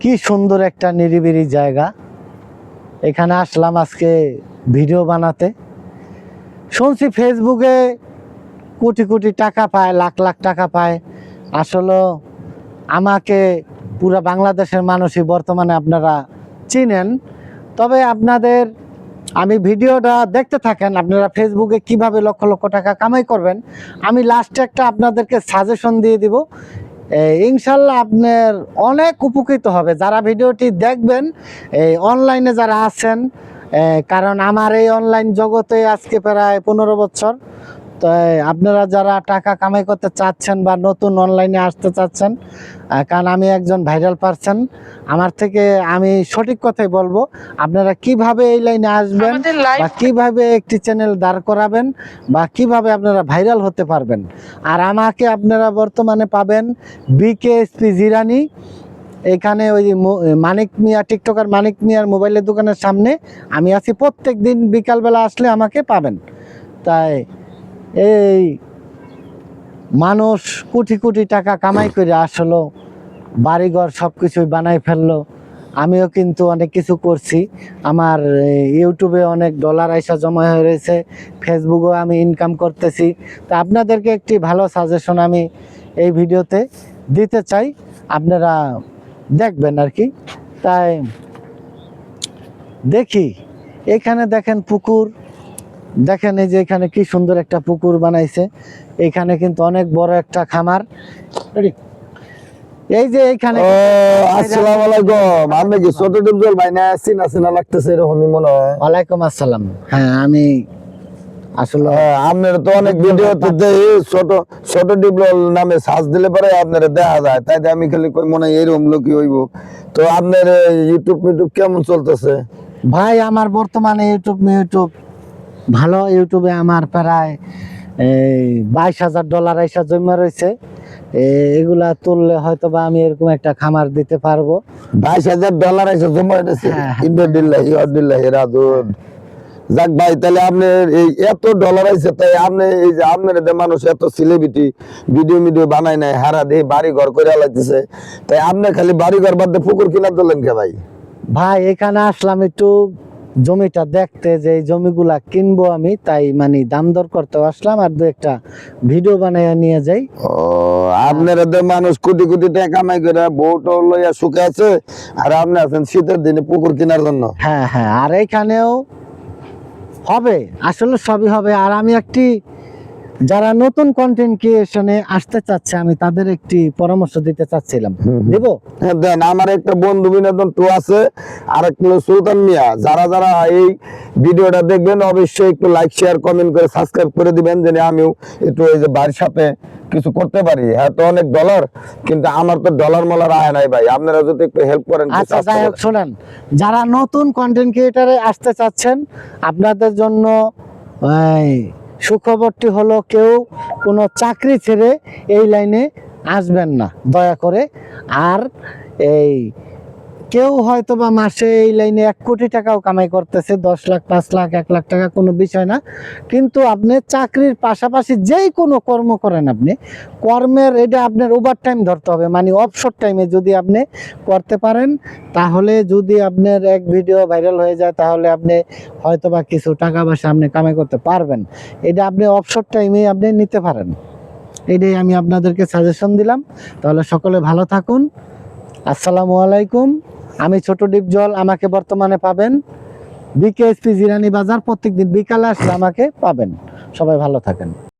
কি সুন্দর একটা নিরিবিলি জায়গা। এখানে আসলাম আজকে ভিডিও বানাতে। শুনছি ফেসবুকে কোটি কোটি টাকা পায়, লাখ লাখ টাকা পায়। আসলে আমাকে পুরা বাংলাদেশের মানুষই বর্তমানে আপনারা চিনেন। তবে আপনাদের আমি ভিডিওটা দেখতে থাকেন, আপনারা ফেসবুকে কীভাবে লক্ষ লক্ষ টাকা কামাই করবেন, আমি লাস্টে একটা আপনাদেরকে সাজেশন দিয়ে দিব। ইনশাল্লাহ আপনার অনেক উপকৃত হবে। যারা ভিডিওটি দেখবেন এই অনলাইনে যারা আছেন কারণ আমার এই অনলাইন জগতে আজকে প্রায় পনেরো বছর। তো আপনারা যারা টাকা কামাই করতে চাচ্ছেন বা নতুন অনলাইনে আসতে চাচ্ছেন কারণ আমি একজন ভাইরাল পারসন আমার থেকে আমি সঠিক কথাই বলব আপনারা কীভাবে এই লাইনে আসবেন বা কীভাবে একটি চ্যানেল দাঁড় করাবেন বা কীভাবে আপনারা ভাইরাল হতে পারবেন। আর আমাকে আপনারা বর্তমানে পাবেন বিকেএসপি জিরানি এখানে ওই মানিক মিয়া টিকটকার মানিক মিয়ার মোবাইলের দোকানের সামনে আমি আছি। প্রত্যেক দিন বিকালবেলা আসলে আমাকে পাবেন। তাই এই মানুষ কোটি কোটি টাকা কামাই করে আসলো, বাড়িঘর সব কিছুই বানাই ফেলল। আমিও কিন্তু অনেক কিছু করছি। আমার ইউটিউবে অনেক ডলার আইসা জমা হয়ে রয়েছে, ফেসবুকেও আমি ইনকাম করতেছি। তা আপনাদেরকে একটি ভালো সাজেশন আমি এই ভিডিওতে দিতে চাই। আপনারা দেখবেন আর কি। তাই দেখি, এখানে দেখেন পুকুর দেখেন এই যে এখানে কি সুন্দর একটা পুকুর বানাইছে। এখানে কিন্তু অনেক বড় একটা খামার। এই যে এইখানে ও আসসালামু আলাইকুম। আমি কি ছোট ডিপজল ভাই? না চিনা চিনা লাগতেছে এরকমই মনে হয়। ওয়ালাইকুম আসসালাম। হ্যাঁ আমি আসলে হ্যাঁ, আপনার তো অনেক ভিডিওতে ছোট ছোট ডিপজল নামে সার্চ দিলে পরে আপনারা দেখা যায়। তাই আমি খালি কই মনে হয় এরকম লোকই হইব। তো আপনার ইউটিউব ইউটিউব কেমন চলতেছে? ভাই আমার বর্তমানে ইউটিউব ইউটিউব ভালো ইউটিউবে আমার প্রায় এই বাইশ হাজার ডলার আইসা জমা রয়েছে। এগুলা তুললে হয়তো বা আমি এরকম একটা খামার দিতে পারব। বাইশ হাজার ডলার আছে জমা হইতেছে হ্যাঁ, হ্যাঁ। রাজুন যাক ভাই তাহলে আপনি এই এত ডলার আছে তাই আপনি এই যে আপনার মানুষ এত সেলিব্রিটি ভিডিও ভিডিও বানায় নাই হারা দিয়ে বাড়ি ঘর করে আলাইতেছে। তাই আপনি খালি বাড়ি ঘর বাদ দিয়ে পুকুর কিনা দিলেন কে ভাই? ভাই এখানে আসলাম একটু জমিটা দেখতে যে এই জমিগুলা কিনবো আমি তাই মানে দাম দর করতে আসলাম আর দু একটা ভিডিও বানাইয়া নিয়ে যাই। ও আপনার তো মানুষ কোটি কোটি টাকা কামাই করে বউটো লইয়া সুখে আছে আর আপনি আছেন শীতের দিনে পুকুর কেনার জন্য। হ্যাঁ হ্যাঁ আর এইখানেও হবে আসলে সবই হবে। আর আমি একটি যারা নতুন কন্টেন্ট ক্রিয়েশনে আসতে চাচ্ছে আমি তাদের একটি পরামর্শ দিতে চাচ্ছিলাম। দিব? হ্যাঁ, দেন আমার একটা বন্ধু বিনোদন টু আছে আর একটা সুলতান মিয়া। যারা যারা এই ভিডিওটা দেখবেন অবশ্যই একটু লাইক শেয়ার কমেন্ট করে সাবস্ক্রাইব করে দিবেন যেন আমিও একটু এই যে বাড়ির সাথে কিছু করতে পারি। হ্যাঁ তো অনেক ডলার কিন্তু আমার তো ডলার মলার আয় নাই ভাই। আপনারা যদি একটু হেল্প করেন আচ্ছা যাই হোক। শোনেন। যারা নতুন কন্টেন্ট ক্রিয়েটারে আসতে চাচ্ছেন আপনাদের জন্য সুখবরটি হলো কেউ কোনো চাকরি ছেড়ে এই লাইনে আসবেন না দয়া করে। আর এই কেউ হয়তো বা মাসে এই লাইনে এক কোটি টাকাও কামাই করতেছে, দশ লাখ, পাঁচ লাখ, এক লাখ টাকা কোনো বিষয় না। কিন্তু আপনি চাকরির পাশাপাশি যেই কোনো কর্ম করেন আপনি, কর্মের এটা আপনার ওভার টাইম ধরতে হবে। মানে অবসর টাইমে যদি আপনি করতে পারেন, তাহলে যদি আপনার এক ভিডিও ভাইরাল হয়ে যায়, তাহলে আপনি হয়তো বা কিছু টাকা পয়সা আপনি কামাই করতে পারবেন। এটা আপনি অবসর টাইমে আপনি নিতে পারেন। এটাই আমি আপনাদেরকে সাজেশন দিলাম। তাহলে সকলে ভালো থাকুন। আসসালামু আলাইকুম। আমি ছোট ডিপ জল আমাকে বর্তমানে পাবেন। বিকেএসপি জিরানি বাজার প্রত্যেকদিন বিকালে আসলে আমাকে পাবেন। সবাই ভালো থাকেন।